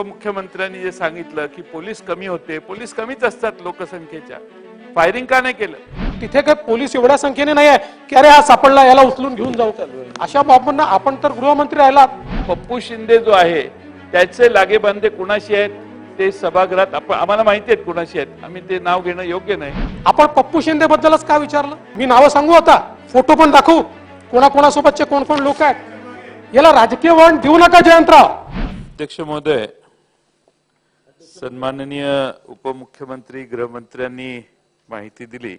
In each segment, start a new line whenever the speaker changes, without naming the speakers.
उपमुख्यमंत्र्यांनी जे सांगितलं की पोलीस कमी होते पोलीस कमीच असतात लोकसंख्येच्या. फायरिंग का नाही केलं?
तिथे काही पोलीस एवढ्या संख्येने नाही आहे की अरे हा सापडला याला उचलून घेऊन जाऊ. अशा बाबांना आपण तर गृहमंत्री राहिलात.
पप्पू शिंदे जो आहे त्याचे लागेबांधे कुणाशी आहेत? ते सभागृहात आपण आम्हाला माहिती आहेत कुणाशी आहेत. आम्ही ते नाव घेणं योग्य नाही.
आपण पप्पू शिंदे बद्दलच का विचारलं? मी नावं सांगू आता फोटो पण दाखवू. कोणाकोणासोबतचे कोण कोण लोक आहेत? याला राजकीय वळण देऊ नका जयंतराव.
अध्यक्ष महोदय सन्माननीय उपमुख्यमंत्री गृहमंत्र्यांनी माहिती दिली.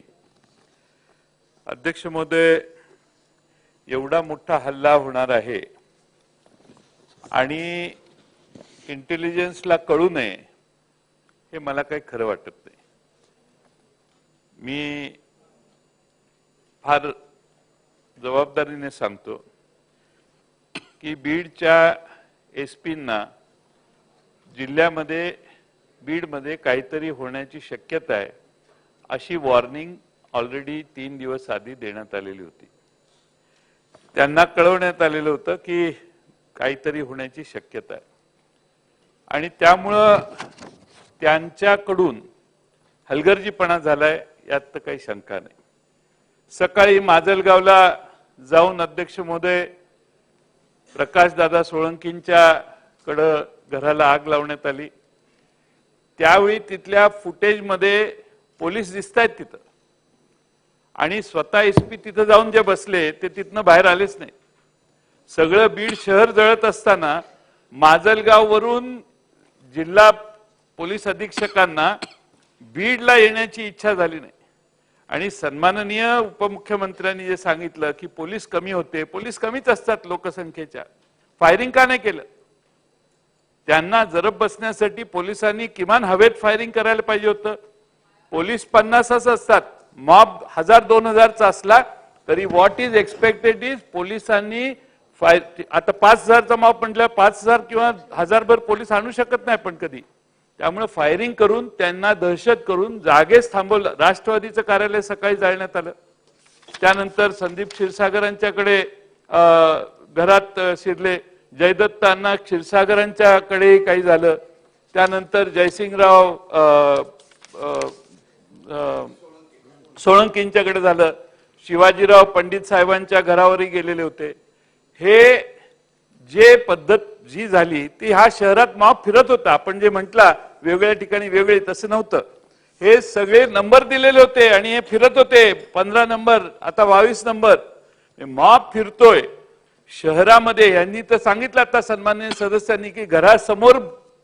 अध्यक्ष महोदय एवढा मोठा हल्ला होणार आहे आणि इंटेलिजन्सला कळू नये हे मला काही खरं वाटत नाही. मी फार जबाबदारीने सांगतो की बीडच्या एस पींना जिल्ह्यामध्ये बीडमध्ये काहीतरी होण्याची शक्यता आहे अशी वॉर्निंग ऑलरेडी तीन दिवस आधी देण्यात आलेली होती. त्यांना कळवण्यात आलेलं होतं की काहीतरी होण्याची शक्यता आहे. आणि त्यामुळं त्यांच्याकडून हलगर्जीपणा झालाय यात तर काही शंका नाही. सकाळी माजलगावला जाऊन अध्यक्ष महोदय प्रकाशदादा सोळंकींच्या कडं घराला आग लावण्यात आली. त्यावेळी तिथल्या फुटेजमध्ये पोलीस दिसत आहेत तिथं. आणि स्वतः एस पी तिथं जाऊन जे बसले ते तिथनं बाहेर आलेच नाही सगळं बीड शहर जळत असताना माजलगाववरून जिल्हा पोलीस अधीक्षकांना बीडला येण्याची इच्छा झाली नाही. आणि सन्माननीय उपमुख्यमंत्र्यांनी जे सांगितलं की पोलीस कमी होते पोलीस कमीच असतात लोकसंख्येच्या. फायरिंग का नाही केलं? त्यांना जरब बसण्यासाठी पोलिसांनी किमान हवेत फायरिंग करायला पाहिजे होतं. पोलीस पन्नासच असतात. मॉब हजार दोन हजारचा असला तरी व्हॉट इज एक्सपेक्टेड इज पोलिसांनी फाय आता पाच हजारचा मॉब म्हटलं पाच हजार किंवा हजारभर पोलीस आणू शकत नाही पण कधी. त्यामुळे फायरिंग करून त्यांना दहशत करून जागेच थांबवलं. राष्ट्रवादीचं कार्यालय सकाळी जाळण्यात आलं. त्यानंतर संदीप क्षीरसागरांच्याकडे घरात शिरले. जयदत्तांना क्षीरसागरांच्याकडे काही झालं. त्यानंतर जयसिंगराव अं, सोळंकींच्याकडे झालं. शिवाजीराव पंडित साहेबांच्या घरावरही गेलेले होते. हे जे पद्धत जी झाली ती हा शहरात माप फिरत होता. आपण जे म्हटला वेगवेगळ्या ठिकाणी वेगळे तसं नव्हतं. हे सगळे नंबर दिलेले होते आणि हे फिरत होते. पंधरा नंबर आता बावीस नंबर. माप फिरतोय. शहरामध्ये यांनी तर सांगितलं आता सन्मान्य सदस्यांनी की घरासमोर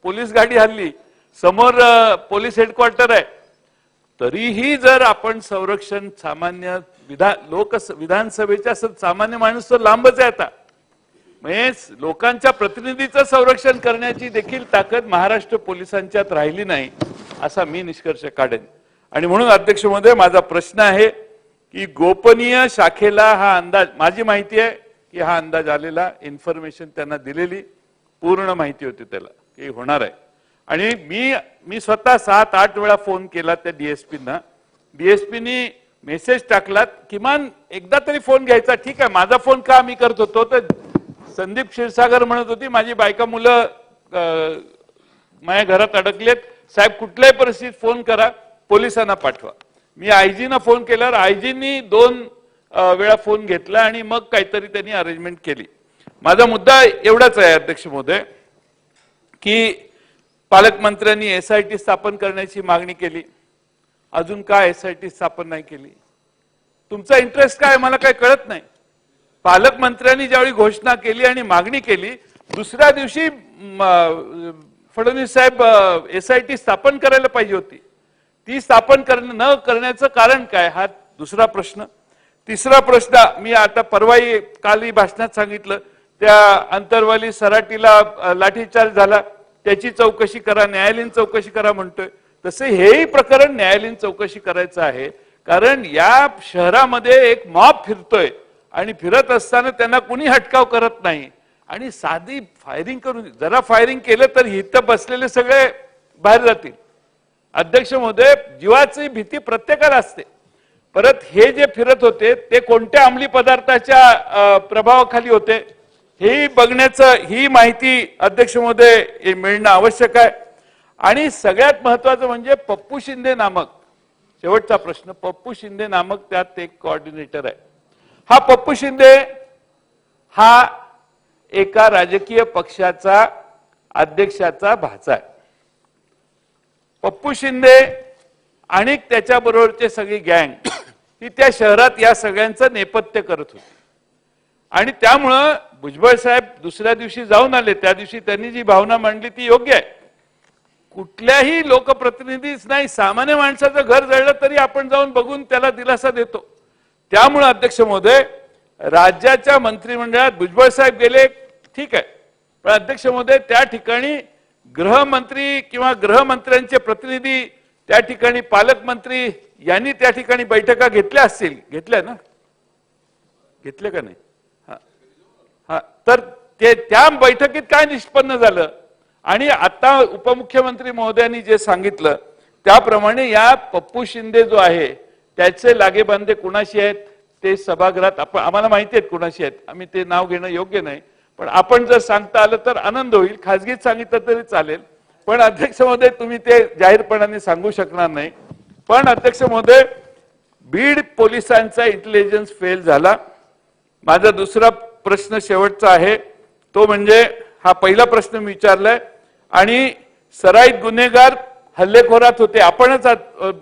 पोलीस गाडी हल्ली समोर पोलीस हेडक्वार्टर आहे. तरीही जर आपण संरक्षण सामान्य विधान लोक विधानसभेच्या सामान्य माणूस तर लांबच आहे आता. म्हणजे लोकांच्या प्रतिनिधीचं संरक्षण करण्याची देखील ताकद महाराष्ट्र पोलिसांच्यात राहिली नाही असा मी निष्कर्ष काढेन. आणि म्हणून अध्यक्ष महोदय माझा प्रश्न आहे की गोपनीय शाखेला हा अंदाज माझी माहिती आहे की हा अंदाज आलेला इन्फॉर्मेशन त्यांना दिलेली पूर्ण माहिती होती त्याला की होणार आहे. आणि मी मी स्वतः सात आठ वेळा फोन केला त्या डीएसपींना डीएसपीनी मेसेज टाकला किमान एकदा तरी फोन घ्यायचा ठीक आहे माझा फोन का मी करत होतो? तर संदीप क्षीरसागर म्हणत होती माझी बायका मुलं माझ्या घरात अडकलेत. साहेब कुठल्याही परिस्थितीत फोन करा पोलिसांना पाठवा. मी आयजीना फोन केल्यावर आयजींनी दोन वेळा फोन घेतला आणि मग काहीतरी त्यांनी अरेंजमेंट केली. माझा मुद्दा एवढाच आहे अध्यक्ष महोदय की पालकमंत्र्यांनी टी स्थापन करण्याची मागणी केली. अजून का टी स्थापन नाही केली? तुमचा इंटरेस्ट काय मला काय कळत नाही. पालकमंत्र्यांनी ज्यावेळी घोषणा केली आणि मागणी केली दुसऱ्या दिवशी Fadnavis saheb S I T स्थापन करायला पाहिजे होती. ती स्थापन करण न करण्याचं कारण काय? हा दुसरा प्रश्न. तिसरा प्रश्न मी आता परवाही कालही भाषणात सांगितलं त्या अंतरवाली सराटीला लाठीचार्ज झाला त्याची चौकशी करा न्यायालयीन चौकशी करा म्हणतोय. तसे हेही प्रकरण न्यायालयीन चौकशी करायचं आहे कारण या शहरामध्ये एक मॉब फिरतोय आणि फिरत असताना त्यांना कुणी हटकाव करत नाही. आणि साधी फायरिंग करून जरा फायरिंग केलं तर इथं बसलेले सगळे बाहेर जातील. अध्यक्ष महोदय जीवाची भीती प्रत्येकाला असते. परत हे जे फिरत होते ते कोणत्या अंमली पदार्थाच्या प्रभावाखाली होते हे बघण्याचं ही माहिती अध्यक्ष महोदय मिळणं आवश्यक आहे. आणि सगळ्यात महत्वाचं म्हणजे पप्पू शिंदे नामक शेवटचा प्रश्न पप्पू शिंदे नामक त्यात एक कोऑर्डिनेटर आहे. हा पप्पू शिंदे हा एका राजकीय पक्षाचा अध्यक्षाचा भाचा आहे. पप्पू शिंदे आणि त्याच्याबरोबरचे सगळी गँग ती त्या शहरात या सगळ्यांचं नेपथ्य करत होती. आणि त्यामुळं भुजबळ साहेब दुसऱ्या दिवशी जाऊन आले. त्या दिवशी त्यांनी जी भावना मांडली ती योग्य आहे. कुठल्याही लोकप्रतिनिधीच नाही. सामान्य माणसाचं घर जळलं तरी आपण जाऊन बघून त्याला दिलासा देतो. त्यामुळं अध्यक्ष महोदय राज्याच्या मंत्रिमंडळात भुजबळ साहेब गेले ठीक आहे. पण अध्यक्ष महोदय त्या ठिकाणी गृहमंत्री किंवा गृहमंत्र्यांचे प्रतिनिधी त्या ठिकाणी पालकमंत्री यांनी त्या ठिकाणी बैठका घेतल्या असतील. घेतल्या ना? घेतल्या का नाही? हा. हा. तर ते त्या बैठकीत काय निष्पन्न झालं? आणि आता उपमुख्यमंत्री महोदयांनी जे सांगितलं त्याप्रमाणे या पप्पू शिंदे जो आहे त्याचे लागेबांधे कुणाशी आहेत? ते सभागृहात आपण आम्हाला माहिती आहेत कुणाशी आहेत. आम्ही ते नाव घेणं योग्य नाही. पण आपण जर सांगता आलं तर आनंद होईल. खाजगीत सांगितलं तरी चालेल. पण अध्यक्ष महोदय तुम्ही ते जाहीरपणाने सांगू शकणार नाही. पण अध्यक्ष महोदय बीड पोलिसांचा इंटेलिजन्स फेल झाला. माझा दुसरा प्रश्न शेवटचा आहे. तो म्हणजे हा पहिला प्रश्न मी विचारलाय. आणि सराईत गुन्हेगार हल्लेखोरात होते. आपणच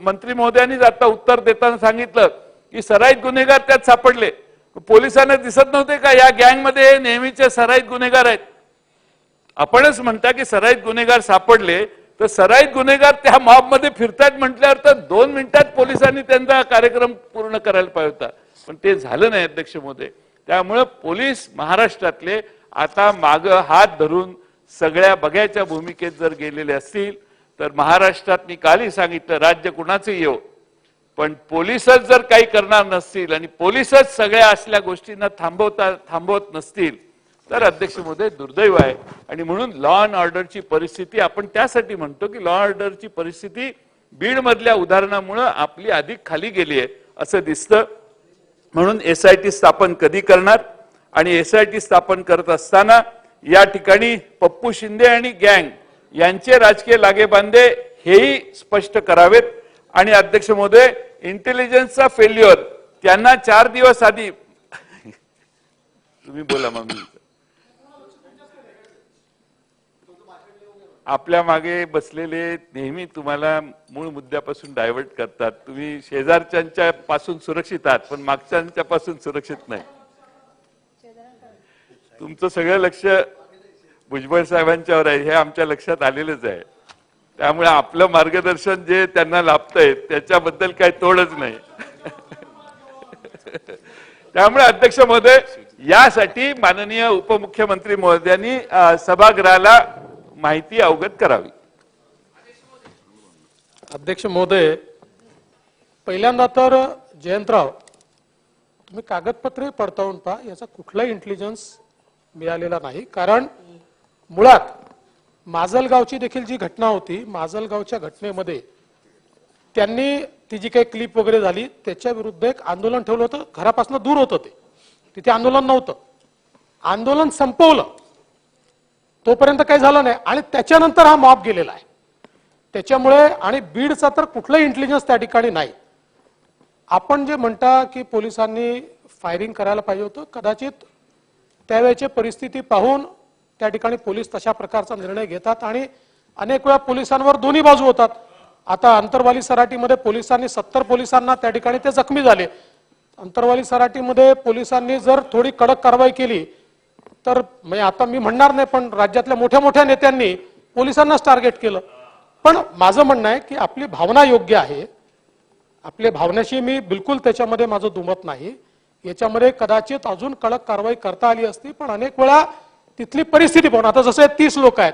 मंत्री महोदयांनीच आता उत्तर देताना सांगितलं की सराईत गुन्हेगार त्यात सापडले. पोलिसांना दिसत नव्हते का या गँगमध्ये नेहमीचे सराईत गुन्हेगार आहेत? आपणच म्हणता की सराईत गुन्हेगार सापडले तर सराईत गुन्हेगार त्या मॉबमध्ये फिरतायत म्हटल्यावर तर दोन मिनिटात पोलिसांनी त्यांचा कार्यक्रम पूर्ण करायला पाहिजे होता. पण ते झालं नाही अध्यक्ष मोदे. त्यामुळं पोलीस महाराष्ट्रातले आता माग हात धरून सगळ्या बघ्याच्या भूमिकेत जर गेलेले असतील तर महाराष्ट्रात मी कालही सांगितलं राज्य कुणाचं येऊ पण पोलिसच जर काही करणार नसतील आणि पोलिसच सगळ्या असल्या गोष्टींना थांबवता थांबवत नसतील तर अध्यक्ष मोदय दुर्दैव आहे. आणि म्हणून लॉ अँड ऑर्डरची परिस्थिती आपण त्यासाठी म्हणतो की लॉ ऑर्डरची परिस्थिती बीड मधल्या उदाहरणामुळं आपली अधिक खाली गेली आहे असं दिसतं. म्हणून एस आय टी स्थापन कधी करणार? आणि एस आय टी स्थापन करत असताना या ठिकाणी पप्पू शिंदे आणि गँग यांचे राजकीय लागेबांधे हेही स्पष्ट करावेत. आणि अध्यक्ष महोदय इंटेलिजन्सचा फेल्युअर त्यांना चार दिवस आधी तुम्ही बोला मग. आपल्या मागे बसलेले नेहमी तुम्हाला मूळ मुद्द्यापासून डायव्हर्ट करतात. तुम्ही शेजारच्यांच्या पासून सुरक्षित आहात पण मागच्यांच्या पासून सुरक्षित नाही. तुमचं सगळं लक्ष भुजबळ साहेबांच्यावर आहे हे आमच्या लक्षात आलेलंच आहे. त्यामुळे आपलं मार्गदर्शन जे त्यांना लाभतंय त्याच्याबद्दल काही तोडच नाही. त्यामुळे अध्यक्ष महोदय यासाठी माननीय उपमुख्यमंत्री महोदयांनी सभागृहाला माहिती अवगत करावी.
अध्यक्ष महोदय पहिल्यांदा तर जयंतराव तुम्ही कागदपत्रे पडताळून पहा याचा कुठलाही इंटेलिजन्स मिळालेला नाही. कारण मुळात माजलगावची देखील जी घटना होती माजलगावच्या घटनेमध्ये त्यांनी ती जी काही क्लिप वगैरे झाली त्याच्या विरुद्ध एक आंदोलन ठेवलं होतं. घरापासून दूर होतं ते. तिथे आंदोलन नव्हतं. आंदोलन संपवलं. तोपर्यंत काही झालं नाही. आणि त्याच्यानंतर हा मॉब गेलेला आहे. त्याच्यामुळे आणि बीडचा तर कुठलंही इंटेलिजन्स त्या ठिकाणी नाही. आपण जे म्हणता की पोलिसांनी फायरिंग करायला पाहिजे होतं कदाचित त्यावेळेची परिस्थिती पाहून त्या ठिकाणी पोलीस तशा प्रकारचा निर्णय घेतात आणि अनेक वेळा पोलिसांवर दोन्ही बाजू होतात. आता अंतरवाली सराटीमध्ये पोलिसांनी सत्तर पोलिसांना त्या ठिकाणी ते जखमी झाले. अंतरवाली सराटीमध्ये पोलिसांनी जर थोडी कडक कारवाई केली तर म्हणजे आता मी म्हणणार नाही पण राज्यातल्या मोठ्या मोठ्या नेत्यांनी पोलिसांनाच टार्गेट केलं. पण माझं म्हणणं आहे की आपली भावना योग्य आहे. आपल्या भावनेशी मी बिलकुल त्याच्यामध्ये माझं दुमत नाही. याच्यामध्ये कदाचित अजून कडक कारवाई करता आली असती पण अनेक वेळा तिथली परिस्थिती पाहून आता जसे तीस लोक आहेत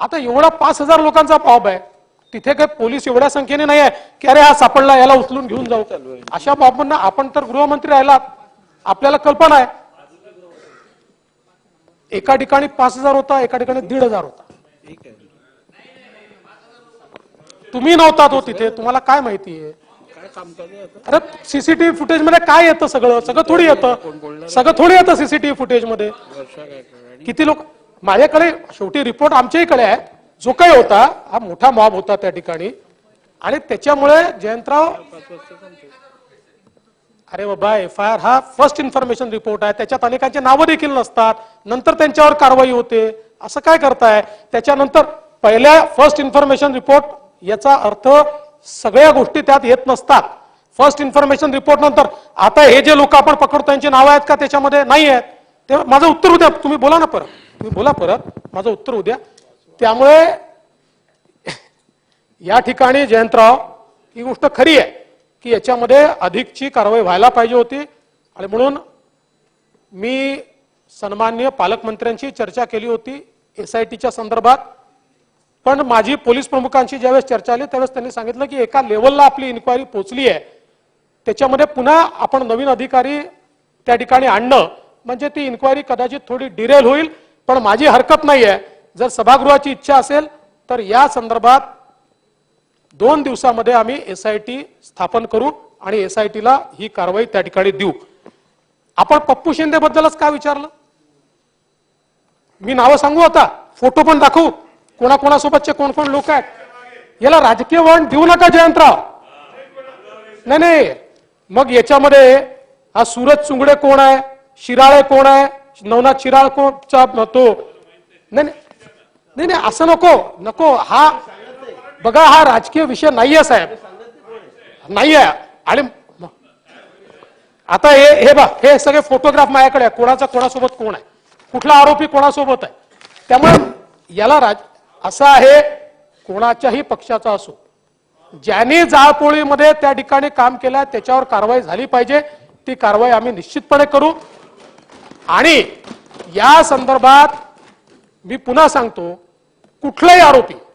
आता एवढा पाच हजार लोकांचा पॉब आहे. तिथे काही पोलीस एवढ्या संख्येने नाही आहे की अरे हा सापडला याला उचलून घेऊन जाऊ. अशा मॉबना आपण तर गृहमंत्री राहिलात. आपल्याला कल्पना आहे. एका ठिकाणी पाच हजार होता एका ठिकाणी दीड हजार होता. तुम्ही नव्हता तो हो तिथे तुम्हाला काय माहिती आहे? अरे सीसीटीव्ही फुटेजमध्ये काय येतं सगळं? सगळं थोडी येतं. सगळं थोडी येतं सीसीटीव्ही
फुटेजमध्ये.
किती लोक माझ्याकडे शेवटी रिपोर्ट आमच्याहीकडे आहे. जो काही होता हा मोठा मॉब होता त्या ठिकाणी. आणि त्याच्यामुळे जयंतराव अरे बाबा एफ आय आर हा फर्स्ट इन्फॉर्मेशन रिपोर्ट आहे. त्याच्यात अनेकांची नावं देखील नसतात. नंतर त्यांच्यावर कारवाई होते. असं काय करताय? त्याच्यानंतर पहिल्या फर्स्ट इन्फॉर्मेशन रिपोर्ट याचा अर्थ सगळ्या गोष्टी त्यात येत नसतात. फर्स्ट इन्फॉर्मेशन रिपोर्ट नंतर आता हे जे लोक आपण पकडतो त्यांची नावं आहेत का त्याच्यामध्ये? नाही आहेत. ते माझं उत्तर उद्या तुम्ही बोला ना परत. तुम्ही बोला परत. माझं उत्तर उद्या. त्यामुळे या ठिकाणी जयंतराव ही गोष्ट खरी आहे. की याच्यामध्ये अधिकची कारवाई व्हायला पाहिजे होती. आणि म्हणून मी सन्माननीय पालकमंत्र्यांशी चर्चा केली होती एस आय टीच्या संदर्भात. पण माझी पोलीस प्रमुखांशी ज्यावेळेस चर्चा आली त्यावेळेस त्यांनी सांगितलं की एका लेवलला आपली इन्क्वायरी पोहोचली आहे. त्याच्यामध्ये पुन्हा आपण नवीन अधिकारी त्या ठिकाणी आणणं म्हणजे ती इन्क्वायरी कदाचित थोडी डिरेल होईल पण माझी हरकत नाही आहे जर सभागृहाची इच्छा असेल तर या संदर्भात दोन दिवसामध्ये आम्ही एस आय टी स्थापन करू आणि एस आय ही कारवाई त्या ठिकाणी देऊ. आपण पप्पू शिंदे बद्दलच का विचारलं? मी नावं सांगू आता? फोटो पण दाखवू? कोणाकोणासोबतचे कोण कोण लोक आहेत? याला राजकीय वळण देऊ नका जयंतराव. नाही नाही. मग याच्यामध्ये हा सूरज चुंगडे कोण आहे? शिराळे कोण आहे? नवनाथ शिराळ कोणचा तो? नाही. नाही नाही, असं नको. नको. हा बघा हा राजकीय विषय नाहीये साहेब. नाहीये. आणि आता हे हे बघ हे सगळे फोटोग्राफ माझ्याकडे आहे. कोणाचा कोणासोबत कोण आहे? कुठला आरोपी कोणासोबत आहे? त्यामुळे याला राज असं आहे कोणाच्याही पक्षाचा असो. ज्यांनी जाळपोळीमध्ये त्या ठिकाणी काम केलं त्याच्यावर कारवाई झाली पाहिजे. ती कारवाई आम्ही निश्चितपणे करू. आणि या संदर्भात मी पुन्हा सांगतो कुठलाही आरोपी